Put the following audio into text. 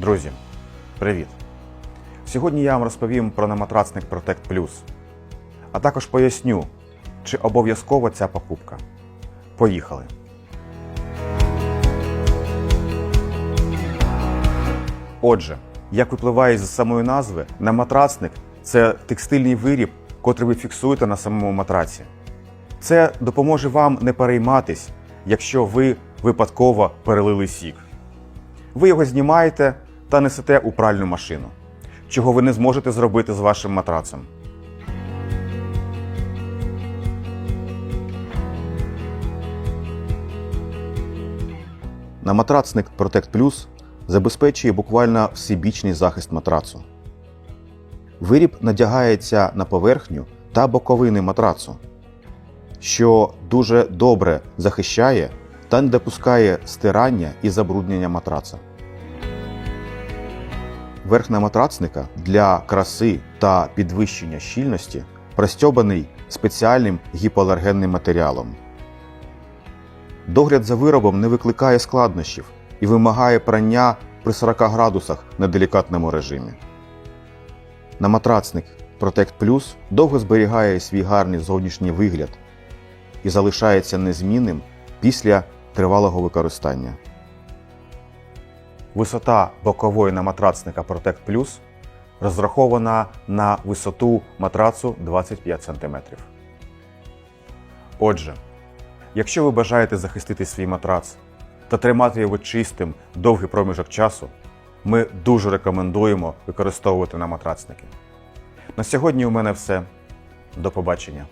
Друзі, привіт! Сьогодні я вам розповім про наматрацник Protect Plus, а також поясню, чи обов'язкова ця покупка. Поїхали! Отже, як випливає з самої назви, наматрацник це текстильний виріб, котрий ви фіксуєте на самому матраці. Це допоможе вам не перейматись, якщо ви випадково перелили сік. Ви його знімаєте та несете у пральну машину, чого ви не зможете зробити з вашим матрацем. Наматрацник Protect Plus забезпечує буквально всебічний захист матрацу. Виріб надягається на поверхню та боковини матрацу, що дуже добре захищає та не допускає стирання і забруднення матраца. Верх наматрацника для краси та підвищення щільності простьобаний спеціальним гіпоалергенним матеріалом. Догляд за виробом не викликає складнощів і вимагає прання при 40 градусах на делікатному режимі. Наматрацник Protect Plus довго зберігає свій гарний зовнішній вигляд і залишається незмінним після тривалого використання. Висота бокової наматрацника Protect Plus розрахована на висоту матрацу 25 см. Отже, якщо ви бажаєте захистити свій матрац та тримати його чистим довгий проміжок часу, ми дуже рекомендуємо використовувати наматрацники. На сьогодні у мене все. До побачення.